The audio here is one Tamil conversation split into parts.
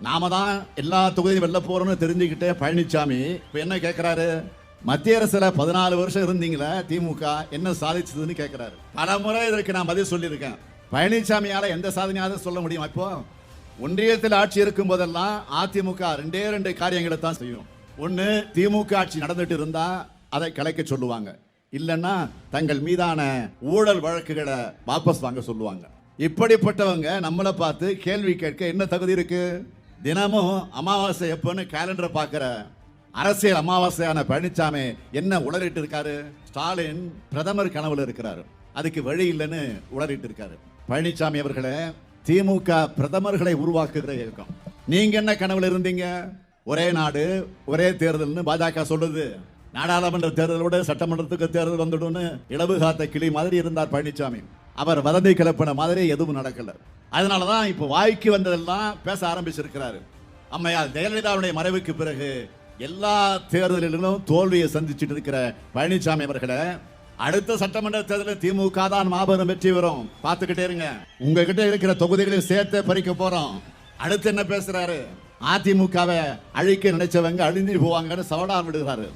நாம தான் எல்லா தொகுதியும் வெல்ல போறோம்னு தெரிஞ்சுக்கிட்டே பழனிசாமி இப்போ என்ன கேட்குறாரு மத்திய அரசில் பதினாலு வருஷம் இருந்தீங்களே திமுக என்ன சாதிச்சதுன்னு கேட்குறாரு பல முறை இதற்கு நான் பதில் சொல்லியிருக்கேன். பழனிசாமியால் எந்த சாதனையாவது சொல்ல முடியுமா இப்போ? ஒன்றியத்தில் ஆட்சி இருக்கும் போதெல்லாம் அதிமுக ரெண்டே ரெண்டு காரியங்களை தான் செய்யும். ஒன்று திமுக ஆட்சி நடந்துட்டு இருந்தால் அதை கலைக்க சொல்லுவாங்க. இல்லைன்னா தங்கள் மீதான ஊழல் வழக்குகளை வாபஸ் வாங்க சொல்லுவாங்க. இப்படிப்பட்டவங்க நம்மளை பார்த்து கேள்வி கேட்க என்ன தகுதி இருக்குது தினமும் அமாவாசை எப்போன்னு கேலண்டரை பார்க்குற அரசியல் அமாவாசையான பழனிசாமி என்ன உளறிட்டு இருக்காரு ஸ்டாலின் பிரதமர் கனவுல இருக்கிறாரு. அதுக்கு வழி இல்லைன்னு உளறிட்டு இருக்காரு பழனிசாமி அவர்களே திமுக பிரதமர்களை உருவாக்குகிற இயக்கம். நீங்க என்ன கனவுல இருந்தீங்க? ஒரே நாடு ஒரே தேர்தல்னு பாஜக சொல்லுது. நாடாளுமன்ற தேர்தலோட சட்டமன்றத்துக்கு தேர்தல் வந்துடும்னு இளவு காத்த கிளி மாதிரி இருந்தார் பழனிசாமி அவர் வதந்தி கிளப்பின மாதிரி எதுவும் நடக்கல. அதனால தான் இப்போ வாய்க்கு வந்ததெல்லாம் பேச ஆரம்பிச்சிருக்கிறாரு. அம்மையார் ஜெயலலிதாவுடைய மறைவுக்கு பிறகு எல்லா தேர்தலிலும் தோல்வியை சந்திச்சுட்டு இருக்கிற பழனிசாமி அவர்களை அடுத்த சட்டமன்ற தேர்தலில் திமுக தான் மாபெரும் வெற்றி வரும் பார்த்துக்கிட்டே இருங்க. உங்ககிட்ட இருக்கிற தொகுதிகளையும் சேர்த்து பறிக்க போறோம். அடுத்து என்ன பேசுறாரு? அதிமுகவை அழிக்க நினைச்சவங்க அழிஞ்சு போவாங்கன்னு சவடா விடுகிறாரு.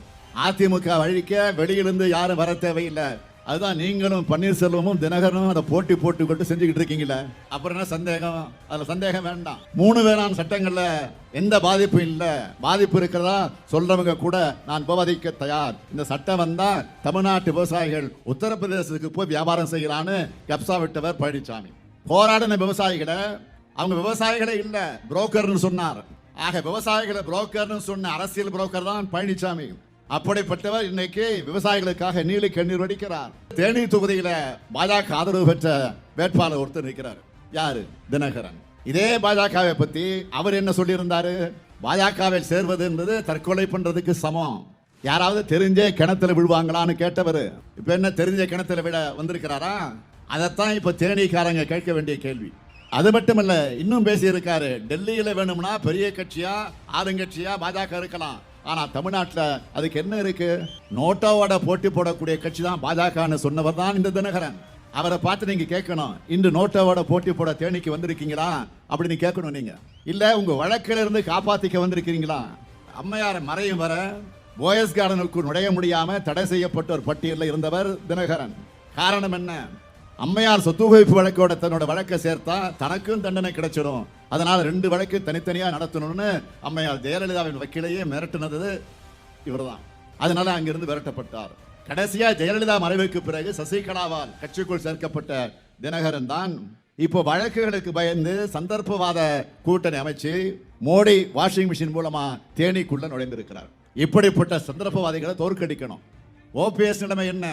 அதிமுக அழிக்க வெளியிலிருந்து யாரும் வர தேவையில்லை. அதுதான் நீங்களும் பன்னீர்செல்வமும் தினகரனும் அதை போட்டி போட்டு கொண்டு செஞ்சுக்கிட்டு இருக்கீங்களே அப்புறம் என்ன சந்தேகம்? அதில் சந்தேகம் வேண்டாம். மூணு வேளாண் சட்டங்களில் எந்த பாதிப்பும் இல்லை. பாதிப்பு இருக்கிறதா சொல்றவங்க கூட நான் விவாதிக்க தயார். இந்த சட்டம் வந்தால் தமிழ்நாட்டு விவசாயிகள் உத்தரப்பிரதேசத்துக்கு போய் வியாபாரம் செய்யலான்னு கப்சா விட்டவர் பழனிசாமி போராடின விவசாயிகளை அவங்க விவசாயிகளே இல்லை புரோக்கர்னு சொன்னார். ஆக விவசாயிகளை புரோக்கர்னு சொன்ன அரசியல் புரோக்கர் தான் பழனிசாமி அப்படிப்பட்டவர் இன்னைக்கு விவசாயிகளுக்காக நீலி கண்ணீர் வடிக்கிறார். தேனி தொகுதியில பாஜக ஆதரவு பெற்ற வேட்பாளர் ஒருத்தர் நிற்கிறார். யாரு? தினகரன். இதே பாஜகவை பத்தி அவர் என்ன சொல்லியிருந்தாரு? பாஜகவில் சேர்வது என்பது தற்கொலை பண்றதுக்கு சமம். யாராவது தெரிஞ்சே கிணத்துல விழுவாங்களான்னு கேட்டவர். இப்ப என்ன தெரிஞ்ச கிணத்துல விட வந்திருக்கிறாரா? அதைத்தான் இப்ப தேனிக்காரங்க கேட்க வேண்டிய கேள்வி. அது மட்டுமல்ல இன்னும் பேசியிருக்காரு டெல்லியில வேணும்னா பெரிய கட்சியா ஆளுங்கட்சியா பாஜக இருக்கலாம். ஆனா தமிழ்நாட்டில் அதுக்கு என்ன இருக்கு? நோட்டாவோட போட்டி போடக்கூடிய கட்சி தான் பாஜகன்னு சொன்னவர் தான் இந்த தினகரன். அவரை பார்த்து நீங்க கேட்கணும் இன்று நோட்டாவோட போட்டி போட தேனிக்கு வந்திருக்கீங்களா? அப்படின்னு கேட்கணும் நீங்க. இல்ல உங்க வழக்கில இருந்து காப்பாத்திக்க வந்திருக்கிறீங்களா? அம்மையார் மறையும் வர போயஸ் கார்டனுக்கு நுழைய முடியாம தடை செய்யப்பட்ட ஒரு பட்டியலில் இருந்தவர் தினகரன். காரணம் என்ன? அம்மையார் சொத்து குவிப்பு வழக்கோட தன்னோட வழக்கை சேர்த்தா தனக்கும் தண்டனை கிடைச்சிடும் அதனால் ரெண்டு வழக்கு தனித்தனியாக நடத்தணும்னு அம்மையார் ஜெயலலிதாவின் வக்கீலையே மிரட்டினது இவர்தான். அதனால அங்கிருந்து விரட்டப்பட்டார். கடைசியாக ஜெயலலிதா மறைவுக்கு பிறகு சசிகலாவால் கட்சிக்குள் சேர்க்கப்பட்ட தினகரன் தான் இப்போ வழக்குகளுக்கு பயந்து சந்தர்ப்பவாத கூட்டணி அமைச்சு மோடி வாஷிங் மிஷின் மூலமா தேனிக்குள்ள நுழைந்திருக்கிறார். இப்படிப்பட்ட சந்தர்ப்பவாதிகளை தோற்கடிக்கணும். ஓபிஎஸ் நிலைமை என்ன?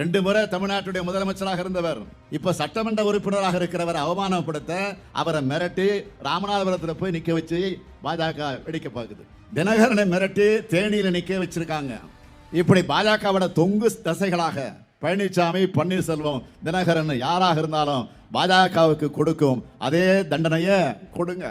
ரெண்டு முறை தமிழ்நாட்டுடைய முதலமைச்சராக இருந்தவர். இப்ப சட்டமன்ற உறுப்பினராக இருக்கிறவர் அவமானப்படுத்த அவரை மிரட்டி ராமநாதபுரத்தில் போய் நிக்க வச்சு பாஜக வெடிக்க பார்க்குது தினகரனை மிரட்டி தேனியில நிக்க வச்சிருக்காங்க. இப்படி பாஜகவோட தொங்கு தசைகளாக பழனிசாமி பன்னீர்செல்வம் தினகரன் யாராக இருந்தாலும் பாஜகவுக்கு கொடுக்கும் அதே தண்டனையை கொடுங்க.